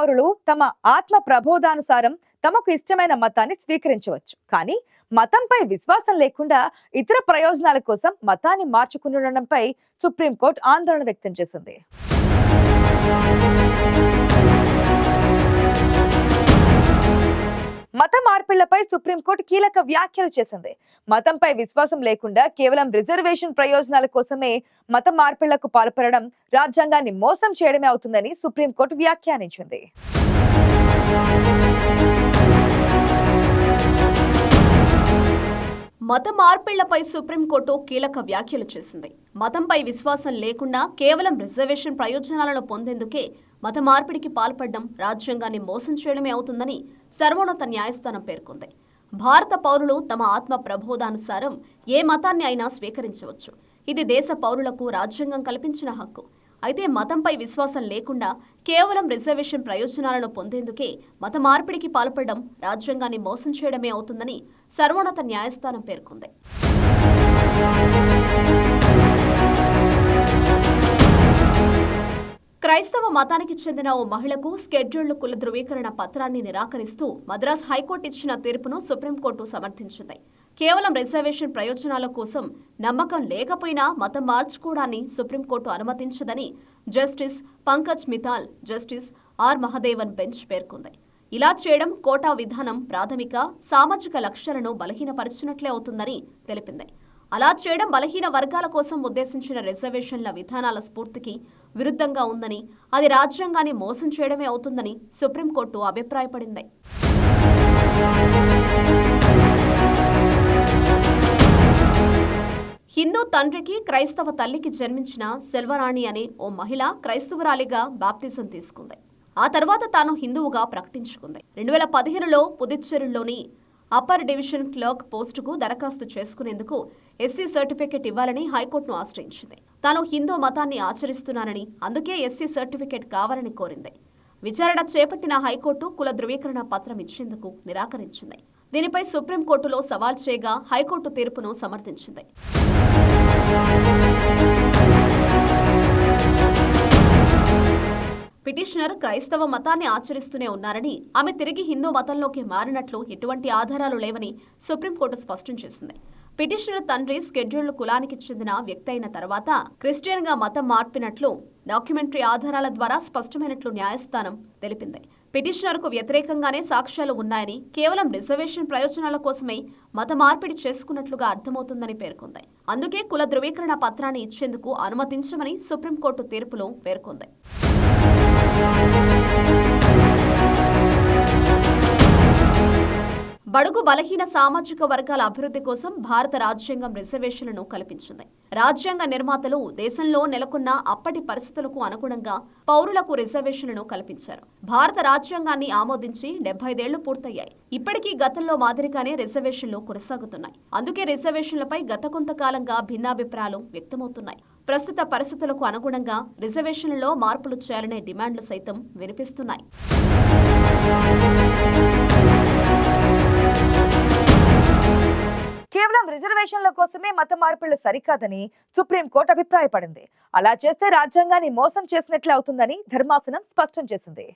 పౌరులు తమ ఆత్మ ప్రబోధానుసారం తమకు ఇష్టమైన మతాన్ని స్వీకరించవచ్చు. కానీ మతంపై విశ్వాసం లేకుండా ఇతర ప్రయోజనాల కోసం మతాన్ని మార్చుకుంటుండడంపై సుప్రీంకోర్టు ఆందోళన వ్యక్తం చేసింది. మత మార్పిళ్ళపై సుప్రీంకోర్టు కీలక వ్యాఖ్యలు చేసింది. మతంపై విశ్వాసం లేకుండా కేవలం రిజర్వేషన్ ప్రయోజనాల కోసమే మత మార్పిళ్ళకు పాల్పడడం రాజ్యాంగాన్ని మోసం చేయడమే అవుతుందని సుప్రీంకోర్టు వ్యాఖ్యానించింది. మత మార్పిళ్ళపై సుప్రీంకోర్టు కీలక వ్యాఖ్యలు చేసింది. మతంపై విశ్వాసం లేకుండా కేవలం రిజర్వేషన్ ప్రయోజనాలను పొందేందుకే మత మార్పిడికి పాల్పడడం రాజ్యాంగాన్ని మోసం చేయడమే అవుతుందని సర్వోన్నత న్యాయస్థానం పేర్కొంది. భారత పౌరులు తమ ఆత్మ ప్రబోధానుసారం ఏ మతాన్ని అయినా స్వీకరించవచ్చు. ఇది దేశ పౌరులకు రాజ్యాంగం కల్పించిన హక్కు. అయితే మతంపై విశ్వాసం లేకుండా కేవలం రిజర్వేషన్ ప్రయోజనాలను పొందేందుకే మత మార్పిడికి పాల్పడడం రాజ్యాంగాన్ని మోసం చేయడమే అవుతుందని సర్వోన్నత న్యాయస్థానం పేర్కొంది. క్రైస్తవ మతానికి చెందిన ఓ మహిళకు స్కెడ్యూల్డ్ కుల ధృవీకరణ పత్రాన్ని నిరాకరిస్తూ మద్రాస్ హైకోర్టు ఇచ్చిన తీర్పును సుప్రీంకోర్టు సమర్థించింది. కేవలం రిజర్వేషన్ ప్రయోజనాల కోసం నమ్మకం లేకపోయినా మతం మార్చుకోవడాన్ని supreme court అనుమతించదని justice Pankaj Mithal justice R Mahadevan bench పేర్కొంది. ఇలా చేయడం కోటా విధానం ప్రాథమిక సామాజిక లక్ష్యాలను బలహీనపరిచినట్లే అవుతుందని తెలిపింది. అలా చేయడం బలహీన వర్గాల కోసం ఉద్దేశించిన రిజర్వేషన్ల విధానాల స్ఫూర్తికి విరుద్ధంగా ఉందని అది రాజ్యాంగాన్ని మోసం చేయడమే అవుతుందని సుప్రీంకోర్టు అభిప్రాయపడింది. హిందూ తండ్రికి క్రైస్తవ తల్లికి జన్మించిన సెల్వరాణి అనే ఓ మహిళ క్రైస్తవురాలిగా బాప్తిజం తీసుకుంది. ఆ తర్వాత తాను హిందువుగా ప్రకటించుకుంది. రెండు వేల పదిహేనులో పుదుచ్చేరిలోని అప్పర్ డివిజన్ క్లర్క్ పోస్టుకు దరఖాస్తు చేసుకునేందుకు ఎస్సీ సర్టిఫికెట్ ఇవ్వాలని హైకోర్టును ఆశ్రయించింది. తాను హిందూ మతాన్ని ఆచరిస్తున్నానని అందుకే ఎస్సీ సర్టిఫికెట్ కావాలని కోరింది. విచారణ చేపట్టిన హైకోర్టు కుల ధృవీకరణ పత్రం ఇచ్చేందుకు నిరాకరించింది. దీనిపై సుప్రీంకోర్టులో సవాల్ చేయగా హైకోర్టు తీర్పును సమర్థించింది. పిటిషనర్ క్రైస్తవ మతాన్ని ఆచరిస్తూనే ఉన్నారని ఆమె తిరిగి హిందూ మతంలోకి మారినట్లు ఎటువంటి ఆధారాలు లేవని సుప్రీంకోర్టు స్పష్టం చేసింది. పిటిషనర్ తండ్రి స్కెడ్యూల్డ్ కులానికి చెందిన వ్యక్తి అయిన తర్వాత క్రిస్టియన్గా మతం మార్పినట్లు డాక్యుమెంటరీ ఆధారాల ద్వారా స్పష్టమైనట్లు న్యాయస్థానం తెలిపింది. పిటిషనర్కు వ్యతిరేకంగానే సాక్ష్యాలు ఉన్నాయని కేవలం రిజర్వేషన్ ప్రయోజనాల కోసమే మత మార్పిడి చేసుకున్నట్లుగా అర్థమవుతుందని పేర్కొంది. అందుకే కుల ధృవీకరణ పత్రాన్ని ఇచ్చేందుకు అనుమతించమని సుప్రీంకోర్టు తీర్పులో పేర్కొంది. బడుగు బలహీన సామాజిక వర్గాల అభివృద్ధి కోసం భారత రాజ్యాంగం రిజర్వేషన్లను కల్పించింది. రాజ్యాంగ నిర్మాతలు దేశంలో నెలకొన్న అప్పటి పరిస్థితులకు అనుగుణంగా పౌరులకు రిజర్వేషన్లను కల్పించారు. భారత రాజ్యాంగాన్ని ఆమోదించి డెబ్బైదేళ్ళు పూర్తయ్యాయి. ఇప్పటికీ గతంలో మాదిరిగానే రిజర్వేషన్లు కొనసాగుతున్నాయి. అందుకే రిజర్వేషన్లపై గత కొంతకాలంగా భిన్నాభిప్రాయాలు వ్యక్తమవుతున్నాయి. ప్రస్తుత పరిస్థితులకు అనుగుణంగా రిజర్వేషన్లలో మార్పులు చేయాలనే డిమాండ్లు సైతం వినిపిస్తున్నాయి. రిజర్వేషన్ల కోసమే మత మార్పులు సరికాదని సుప్రీంకోర్టు అభిప్రాయపడింది. అలా చేస్తే రాజ్యాంగాన్ని మోసం చేసినట్లే అవుతుందని ధర్మాసనం స్పష్టం చేసింది.